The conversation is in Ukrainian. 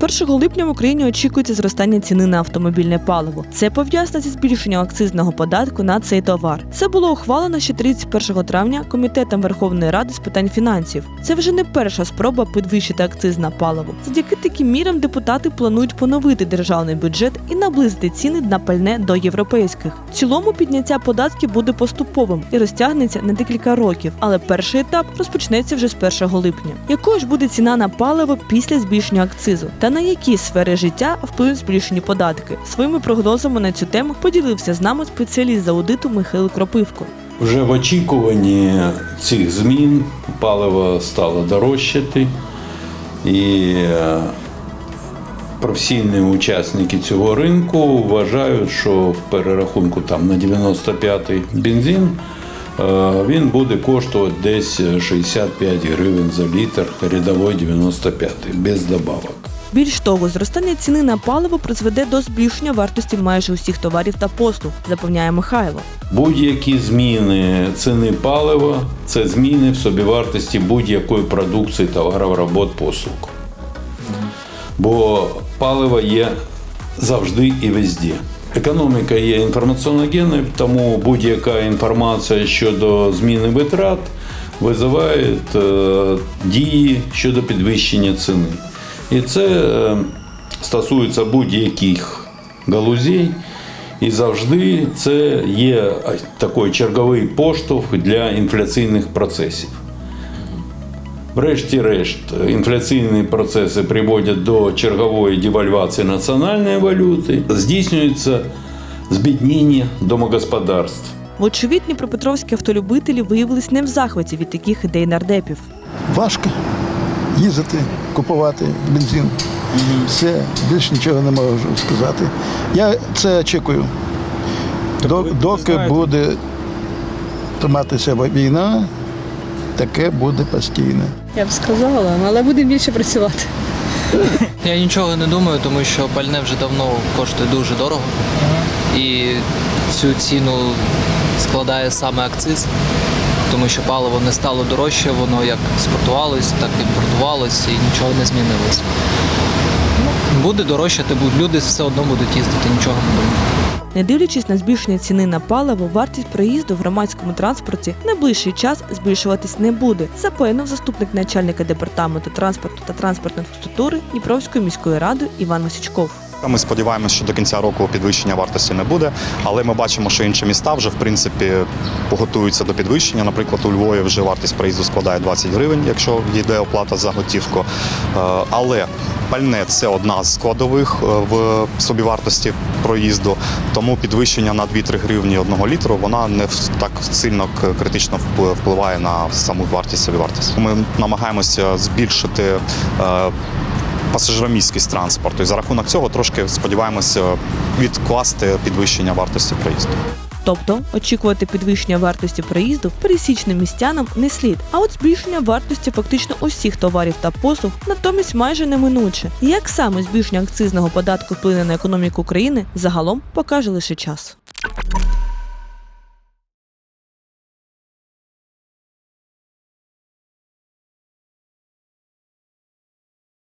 З 1 липня в Україні очікується зростання ціни на автомобільне паливо. Це пов'язано зі збільшенням акцизного податку на цей товар. Це було ухвалено ще 31 травня комітетом Верховної Ради з питань фінансів. Це вже не перша спроба підвищити акциз на паливо. Завдяки таким мірам депутати планують поновити державний бюджет і наблизити ціни на пальне до європейських. В цілому підняття податків буде поступовим і розтягнеться на декілька років, але перший етап розпочнеться вже з 1 липня. Якою ж буде ціна на паливо після збільшення акцизу? Та на які сфери життя вплинуть збільшені податки? Своїми прогнозами на цю тему поділився з нами спеціаліст з аудиту Михайло Кропивко. Вже в очікуванні цих змін паливо стало дорожчати, і е, професійні учасники цього ринку вважають, що в перерахунку там на 95-й бензин е, він буде коштувати десь 65 гривень за літр, рядовий 95 без добавок. Більш того, зростання ціни на паливо призведе до збільшення вартості майже усіх товарів та послуг, запевняє Михайло. Будь-які зміни ціни палива це зміни в собівартості будь-якої продукції товарів, робот, послуг. Бо паливо є завжди і везде. Економіка є інформаційно-генною, тому будь-яка інформація щодо зміни витрат визиває е, дії щодо підвищення ціни. І це е, стосується будь-яких галузей. І завжди це є такий черговий поштовх для інфляційних процесів. Врешті-решт, інфляційні процеси приводять до чергової девальвації національної валюти, здійснюється збідніння домогосподарств. Вочевидь, дніпропетровські автолюбителі виявились не в захваті від таких ідей нардепів. важко їздити, купувати бензин. Все, більше нічого не можу сказати. Я це очікую. До- Доки буде триматися війна, таке буде постійно. Я б сказала, але будемо більше працювати. Я нічого не думаю, тому що пальне вже давно коштує дуже дорого. І цю ціну складає саме акциз, тому що паливо не стало дорожче, воно як експортувалось, так і імпортувалось і нічого не змінилось. Ну, Буде дорожчати, бо люди все одно будуть їздити, нічого не думаю. Не дивлячись на збільшення ціни на паливо, вартість проїзду в громадському транспорті найближчий час збільшуватись не буде, запевнив заступник начальника департаменту транспорту та транспортної інфраструктури Дніпровської міської ради Іван Васючков. Ми сподіваємося, що до кінця року підвищення вартості не буде, але ми бачимо, що інші міста вже в принципі готуються до підвищення. Наприклад, у Львові вже вартість проїзду складає 20 гривень, якщо йде оплата за готівку. Е, Але пальне це одна з складових е, в собівартості проїзду, тому підвищення на 2-3 гривні одного літру вона не так сильно критично впли- впливає на саму вартість собівартості. Ми намагаємося збільшити. Е, пасажироміськість транспорту. І за рахунок цього трошки сподіваємося відкласти підвищення вартості проїзду. Тобто очікувати підвищення вартості проїзду пересічним містянам не слід. А от збільшення вартості фактично усіх товарів та послуг натомість майже неминуче. Як саме збільшення акцизного податку вплине на економіку країни, загалом покаже лише час.